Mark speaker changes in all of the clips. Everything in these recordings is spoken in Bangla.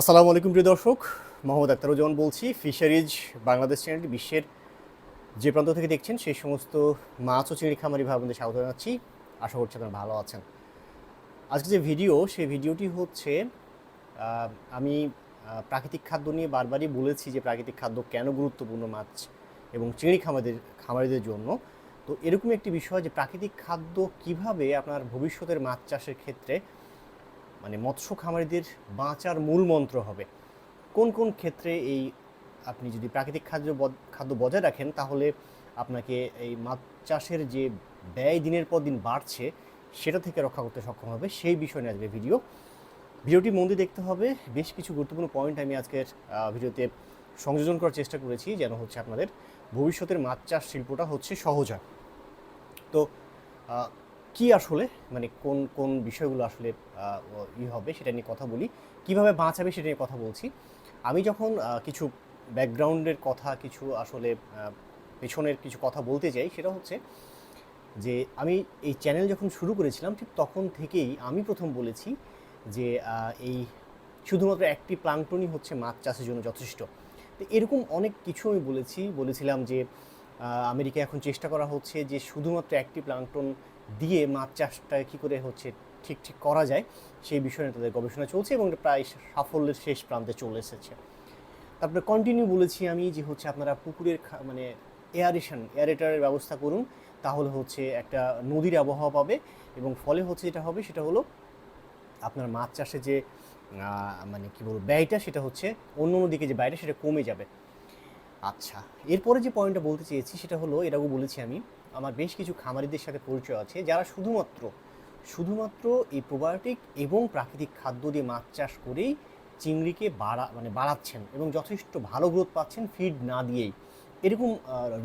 Speaker 1: আসসালামু আলাইকুম, প্রিয় দর্শক। মোহাম্মদ আক্তারুজ্জামান বলছি, ফিশারিজ বাংলাদেশ চ্যানেলটি বিশ্বের যে প্রান্ত থেকে দেখছেন, সেই সমস্ত মাছ ও চিংড়ি খামারি ভাই বোনদের স্বাগত জানাচ্ছি। আশা করছি আপনারা ভালো আছেন। আজকে যে ভিডিও, সেই ভিডিওটি হচ্ছে আমি প্রাকৃতিক খাদ্য নিয়ে বারবারই বলেছি যে প্রাকৃতিক খাদ্য কেন গুরুত্বপূর্ণ মাছ এবং চিংড়ি খামারদের, খামারিদের জন্য। তো এরকম একটি বিষয় যে প্রাকৃতিক খাদ্য কীভাবে আপনার ভবিষ্যতের মাছ চাষের ক্ষেত্রে মানে মৎস্য খামারিদের বাঁচার মূল মন্ত্র হবে। কোন কোন ক্ষেত্রে এই আপনি যদি প্রাকৃতিক খাদ্য খাদ্য বজায় রাখেন, তাহলে আপনাকে এই মাছ চাষের যে ব্যয় দিনের পর দিন বাড়ছে, সেটা থেকে রক্ষা করতে সক্ষম হবে। সেই বিষয় নিয়ে আজকের ভিডিও। ভিডিওটি মন দিয়ে দেখতে হবে। বেশ কিছু গুরুত্বপূর্ণ পয়েন্ট আমি আজকের ভিডিওতে সংযোজন করার চেষ্টা করেছি, যেন হচ্ছে আপনাদের ভবিষ্যতের মাছ চাষ শিল্পটা হচ্ছে সহজ হয়। তো কি আসলে মানে কোন কোন বিষয়গুলো আসলে ই হবে সেটা নিয়ে কথা বলি। কীভাবে বাঁচাবে সেটা নিয়ে কথা বলছি। আমি যখন কিছু ব্যাকগ্রাউন্ডের কথা, কিছু আসলে পেছনের কিছু কথা বলতে চাই সেটা হচ্ছে যে, আমি এই চ্যানেল যখন শুরু করেছিলাম, ঠিক তখন থেকেই আমি প্রথম বলেছি যে এই শুধুমাত্র একটি প্লাঙ্কটনই হচ্ছে মাছ চাষের জন্য যথেষ্ট। তো এরকম অনেক কিছু আমি বলেছি, বলেছিলাম যে আমেরিকায় এখন চেষ্টা করা হচ্ছে যে, শুধুমাত্র একটি প্লাঙ্কটন দিয়ে মাছ চাষটা কী করে হচ্ছে ঠিক ঠিক করা যায়, সেই বিষয়ে তাদের গবেষণা চলছে এবং প্রায় সাফল্যের শেষ প্রান্তে চলে এসেছে। তারপরে কন্টিনিউ বলেছি আমি যে হচ্ছে আপনারা পুকুরের মানে এয়ারেশন এয়ারেটারের ব্যবস্থা করুন, তাহলে হচ্ছে একটা নদীর আবহাওয়া পাবে এবং ফলে হচ্ছে যেটা হবে সেটা হলো আপনার মাছ চাষে যে মানে কি বলব, ব্যয়টা সেটা হচ্ছে অন্য অন্য দিকে যে ব্যয়টা সেটা কমে যাবে। আচ্ছা এরপরে যে পয়েন্টটা বলতে চেয়েছি সেটা হলো এটাও বলেছি আমি আমার বেশ কিছু খামারিদের সাথে পরিচয় আছে, যারা শুধুমাত্র শুধুমাত্র এই প্রোবায়োটিক এবং প্রাকৃতিক খাদ্য দিয়ে মাছ চাষ করেই চিংড়িকে বাড়া মানে বাড়াচ্ছেন এবং যথেষ্ট ভালো গ্রোথ পাচ্ছেন ফিড না দিয়েই। এরকম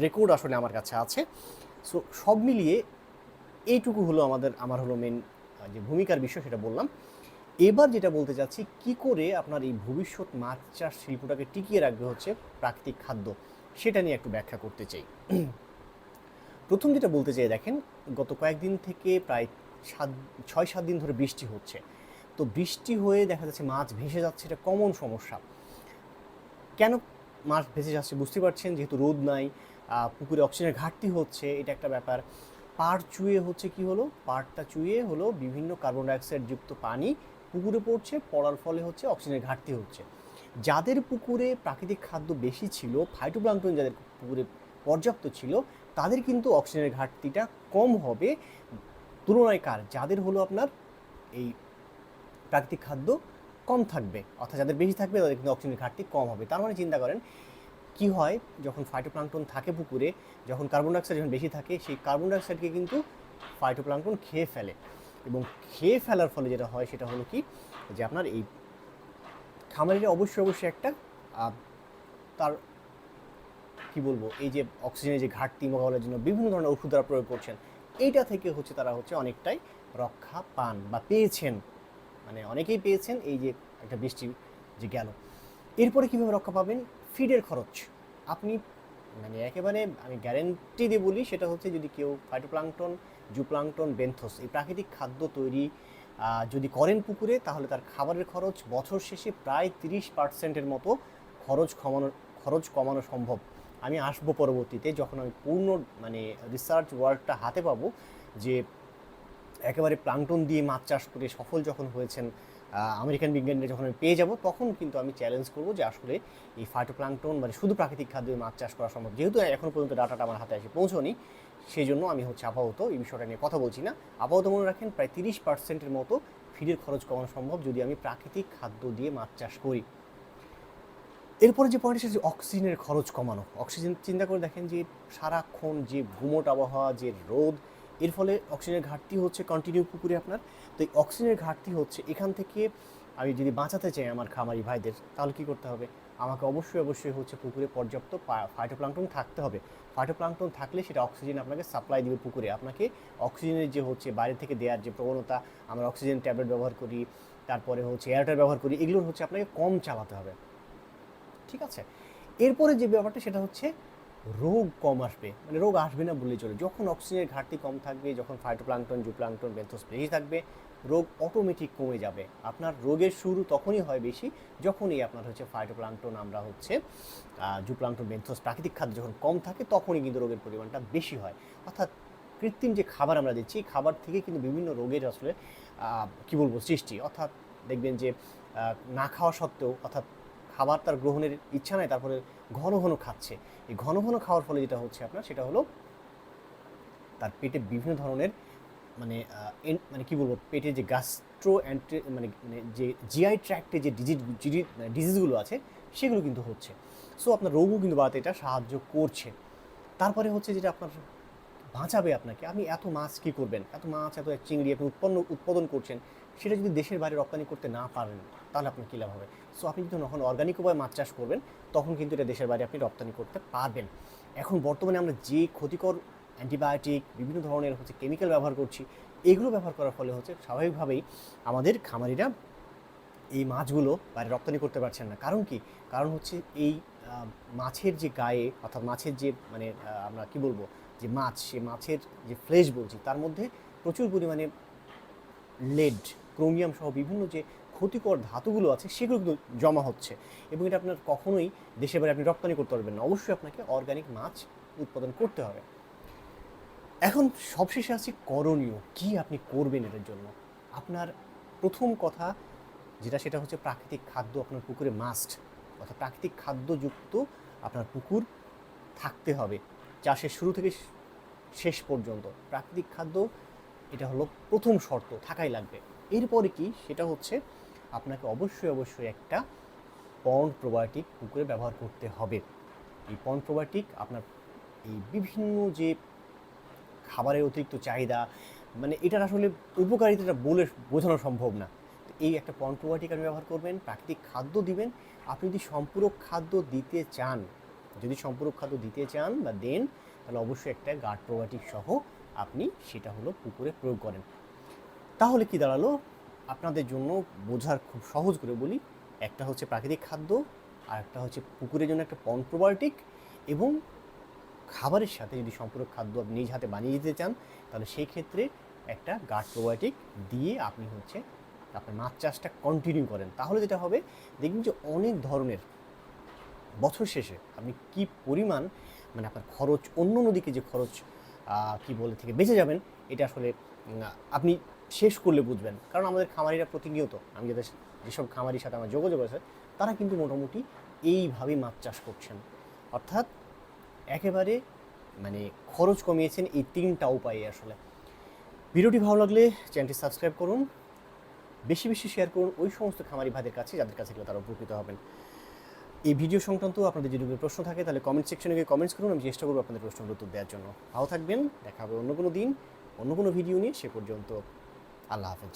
Speaker 1: রেকর্ড আসলে আমার কাছে আছে। সো সব মিলিয়ে এইটুকু হলো আমাদের, আমার হলো মেন যে ভূমিকার বিষয় সেটা বললাম। এবার যেটা বলতে চাচ্ছি, কি করে আপনার এই ভবিষ্যৎ মাছ চাষ শিল্পটাকে টিকিয়ে রাখবে হচ্ছে প্রাকৃতিক খাদ্য, সেটা নিয়ে একটু ব্যাখ্যা করতে চাই। প্রথম যেটা বলতে চাই, দেখেন, গত কয়েকদিন থেকে প্রায় সাত, ছয়, সাত দিন ধরে বৃষ্টি হচ্ছে। তো বৃষ্টি হয়ে দেখা যাচ্ছে মাছ ভেসে যাচ্ছে, এটা কমন সমস্যা। কেন মাছ ভেসে যাচ্ছে বুঝতে পারছেন? যেহেতু রোদ নাই পুকুরে অক্সিজেনের ঘাটতি হচ্ছে, এটা একটা ব্যাপার। পাড় চুয়ে হচ্ছে কি হলো? পাড়টা চুয়ে হলো বিভিন্ন কার্বন ডাইঅক্সাইড যুক্ত পানি পুকুরে পড়ছে, পড়ার ফলে হচ্ছে অক্সিজেনের ঘাটতি হচ্ছে। যাদের পুকুরে প্রাকৃতিক খাদ্য বেশি ছিল ফাইটোপ্লাঙ্কটন যাদের পুকুরে পর্যাপ্ত ছিল তাদের কিন্তু অক্সিজেনের ঘাটতিটা কম হবে। তুলনায় কার? যাদের হলো আপনার এই প্রাকৃতিক খাদ্য কম থাকবে, অর্থাৎ যাদের বেশি থাকবে তাদের কিন্তু অক্সিজেনের ঘাটতি কম হবে। তার মানে চিন্তা করেন, কি হয়? যখন ফাইটোপ্লাঙ্কটন থাকে পুকুরে, যখন কার্বন ডাইঅক্সাইড যখন বেশি থাকে, সেই কার্বন ডাইঅক্সাইডকে কিন্তু ফাইটোপ্লাঙ্কটন খেয়ে ফেলে। এবং খেয়ে ফেলার ফলে যেটা হয়, সেটা হলো কি? যে আপনার এই খামারিরা অবশ্যই অবশ্যই একটা তার কি বলব, এই যে অক্সিজেনের যে ঘাটতি মোকাবেলার জন্য বিভিন্ন ধরনের ওষুধ তারা প্রয়োগ করছেন, এইটা থেকে হচ্ছে তারা হচ্ছে অনেকটাই রক্ষা পান বা পেয়েছেন। মানে অনেকেই পেয়েছেন এই যে একটা বৃষ্টি যে গেল। এরপরে কীভাবে রক্ষা পাবেন? ফিডের খরচ। আপনি মানে একেবারে আমি গ্যারেন্টি দিয়ে বলি, সেটা হচ্ছে যদি কেউ ফাইটোপ্লাঙ্কটন জুপ্লাঙ্কটন বেন্থোস এই প্রাকৃতিক খাদ্য তৈরি যদি করেন পুকুরে, তাহলে তার খাবারের খরচ বছর শেষে প্রায় তিরিশ পার্সেন্টের মতো খরচ কমানো খরচ কমানো সম্ভব। আমি আসব পরবর্তীতে যখন আমি পূর্ণ মানে রিসার্চ ওয়ার্কটা হাতে পাবো যে একেবারে প্লাঙ্কটন দিয়ে মাছ চাষ করে সফল যখন হয়েছেন আমেরিকান বিজ্ঞানীরা যখন আমি পেয়ে যাব, তখন কিন্তু আমি চ্যালেঞ্জ করব যে আসলে এই ফাইটোপ্লাঙ্কটন মানে শুধু প্রাকৃতিক খাদ্য দিয়ে মাছ চাষ করা সম্ভব। যেহেতু এখনও পর্যন্ত ডাটাটা আমার হাতে এসে পৌঁছনি সেই জন্য আমি হচ্ছে আপাতত এই বিষয়টা নিয়ে কথা বলছি না। আপাতত মনে রাখেন প্রায় তিরিশ পার্সেন্টের মতো ফিডের খরচ কমানো সম্ভব যদি আমি প্রাকৃতিক খাদ্য দিয়ে মাছ চাষ করি। এরপরে যে পয়েন্ট সেটা অক্সিজেনের খরচ কমানো অক্সিজেন চিন্তা করে দেখেন যে সারাক্ষণ যে গুমোট আবহাওয়া, যে রোদ, এর ফলে অক্সিজেনের ঘাটতি হচ্ছে কন্টিনিউ পুকুরে আপনার। তো এই অক্সিজেনের ঘাটতি হচ্ছে এখান থেকে আমি যদি বাঁচাতে চাই আমার খামারি ভাইদের, তাহলে কী করতে হবে? আমাকে অবশ্যই অবশ্যই হচ্ছে পুকুরে পর্যাপ্ত ফাইটোপ্লাঙ্কটন থাকতে হবে। ফাইটোপ্লাঙ্কটন থাকলে সেটা অক্সিজেন আপনাকে সাপ্লাই দিবে পুকুরে। আপনাকে অক্সিজেনের যে হচ্ছে বাইরে থেকে দেওয়ার যে প্রবণতা, আমরা অক্সিজেন ট্যাবলেট ব্যবহার করি, তারপরে হচ্ছে এয়ারটার ব্যবহার করি, এগুলোর হচ্ছে আপনাকে কম চালাতে হবে। ঠিক আছে? এরপরে যে ব্যাপারটা সেটা হচ্ছে রোগ কম আসবে। মানে রোগ আসবে না বললেই চলে। যখন অক্সিজেনের ঘাটতি কম থাকবে, যখন ফাইটোপ্লাঙ্কটন জুপ্লাঙ্কটন বেন্থোস বেশি থাকবে, রোগ অটোমেটিক কমে যাবে। আপনার রোগের শুরু তখনই হয় বেশি যখনই আপনার হচ্ছে ফাইটোপ্লাঙ্কটন আমরা হচ্ছে জুপ্লাংটন বেন্থোস প্রাকৃতিক খাদ্য যখন কম থাকে তখনই কিন্তু রোগের পরিমাণটা বেশি হয়। অর্থাৎ কৃত্রিম যে খাবার আমরা দিচ্ছি খাবার থেকে কিন্তু বিভিন্ন রোগের আসলে কি বলব, সৃষ্টি। অর্থাৎ দেখবেন যে না খাওয়া সত্ত্বেও, অর্থাৎ খাবার তার গ্রহণের ইচ্ছা নাই, তারপরে ঘন ঘন খাচ্ছে। এই ঘন ঘন খাওয়ার ফলে যেটা হচ্ছে আপনার, সেটা হলো তার পেটে বিভিন্ন ধরনের মানে মানে কি বলব, পেটে যে গ্যাস্ট্রো অ্যান্ট্রি মানে মানে যে জিআই ট্র্যাক্টে যে ডিজিজ ডিজিজগুলো আছে, সেগুলো কিন্তু হচ্ছে। সো আপনার রোগও কিন্তু বাড়াতে এটা সাহায্য করছে। তারপরে হচ্ছে যেটা আপনার বাঁচাবে আপনাকে? আপনি এত মাছ কী করবেন? এত মাছ, এত চিংড়ি আপনি উৎপন্ন, উৎপাদন করছেন, সেটা যদি দেশের বাইরে রপ্তানি করতে না পারেন, তাহলে আপনার কী লাভ হবে? সো আপনি যদি যখন অর্গানিক উপায়ে মাছ চাষ করবেন, তখন কিন্তু এটা দেশের বাইরে আপনি রপ্তানি করতে পারবেন। এখন বর্তমানে আমরা যে ক্ষতিকর অ্যান্টিবায়োটিক বিভিন্ন ধরনের হচ্ছে কেমিক্যাল ব্যবহার করছি, এগুলো ব্যবহার করার ফলে হচ্ছে স্বাভাবিকভাবেই আমাদের খামারিরা এই মাছগুলো বাইরে রপ্তানি করতে পারছেন না। কারণ কি? কারণ হচ্ছে এই মাছের যে গায়ে, অর্থাৎ মাছের যে মানে আমরা কি বলব? যে মাছ, সে মাছের যে ফ্লেশ বলছি, তার মধ্যে প্রচুর পরিমাণে লেড ক্রোমিয়াম সহ বিভিন্ন যে ক্ষতিকর ধাতুগুলো আছে, সেগুলো কিন্তু জমা হচ্ছে। এবং এটা আপনার কখনোই দেশে বাইরে আপনি রপ্তানি করতে পারবেন না। অবশ্যই আপনাকে অর্গানিক মাছ উৎপাদন করতে হবে। এখন সবশেষে আছে করণীয়, কি আপনি করবেন এটার জন্য? আপনার প্রথম কথা যেটা, সেটা হচ্ছে প্রাকৃতিক খাদ্য আপনার পুকুরে মাস্ট অর্থাৎ প্রাকৃতিক খাদ্যযুক্ত আপনার পুকুর থাকতে হবে। চাষের শুরু থেকে শেষ পর্যন্ত। প্রাকৃতিক খাদ্য, এটা হলো প্রথম শর্ত, থাকাই লাগবে। এরপরে কি? সেটা হচ্ছে আপনাকে অবশ্যই অবশ্যই একটা পন্ড প্রোবায়োটিক পুকুরে ব্যবহার করতে হবে। এই পন্ড প্রোবায়োটিক আপনার এই বিভিন্ন যে খাবারের অতিরিক্ত চাহিদা মানে এটার আসলে উপকারিতাটা বলে বোঝানো সম্ভব না। তো এই একটা পন্ড প্রোবায়োটিক আপনি ব্যবহার করবেন, প্রাকৃতিক খাদ্য দিবেন। আপনি যদি সম্পূরক খাদ্য দিতে চান যদি সম্পূরক খাদ্য দিতে চান বা দেন, তাহলে অবশ্যই একটা গার্ড প্রোবায়োটিক সহ আপনি সেটা হলো পুকুরে প্রয়োগ করেন। তাহলে কি দাঁড়াল? আপনাদের জন্য বোঝার খুব সহজ করে বলি, একটা হচ্ছে প্রাকৃতিক খাদ্য আর একটা হচ্ছে পুকুরের জন্য একটা পন প্রোবায়োটিক এবং খাবারের সাথে যদি সম্পূরক খাদ্য আপনি নিজ হাতে বানিয়ে দিতে চান, তাহলে সেই ক্ষেত্রে একটা গার্ড প্রোবায়োটিক দিয়ে আপনি হচ্ছে আপনার মাছ চাষটা কন্টিনিউ করেন। তাহলে যেটা হবে, দেখবেন যে অনেক ধরনের বছর শেষে আপনি কি পরিমাণ মানে আপনার খরচ অন্য নদীকে যে খরচ কি বলে, থেকে বেঁচে যাবেন, এটা আসলে আপনি শেষ করলে বুঝবেন। কারণ আমাদের খামারিরা প্রতিনিয়ত, আমি যাদের যেসব খামারির সাথে আমার যোগাযোগ আছে, তারা কিন্তু মোটামুটি এইভাবেই মাছ চাষ করছেন। অর্থাৎ একেবারে মানে খরচ কমিয়েছেন এই তিনটা উপায়ে আসলে। ভিডিওটি ভালো লাগলে চ্যানেলটি সাবস্ক্রাইব করুন, বেশি বেশি শেয়ার করুন ওই সমস্ত খামারি ভাইদের কাছে, যাদের কাছে তারা উপকৃত হবেন। এই ভিডিও সংক্রান্ত আপনাদের যদি প্রশ্ন থাকে, তাহলে কমেন্ট সেকশনে গিয়ে কমেন্টস করুন, আমি চেষ্টা করব আপনাদের প্রশ্নগুলো উত্তর দেওয়ার জন্য। ভালো থাকবেন, দেখা হবে অন্য কোনো দিন, অন্য কোনো ভিডিও নিয়ে, সে পর্যন্ত আল্লাহ হাফেজ।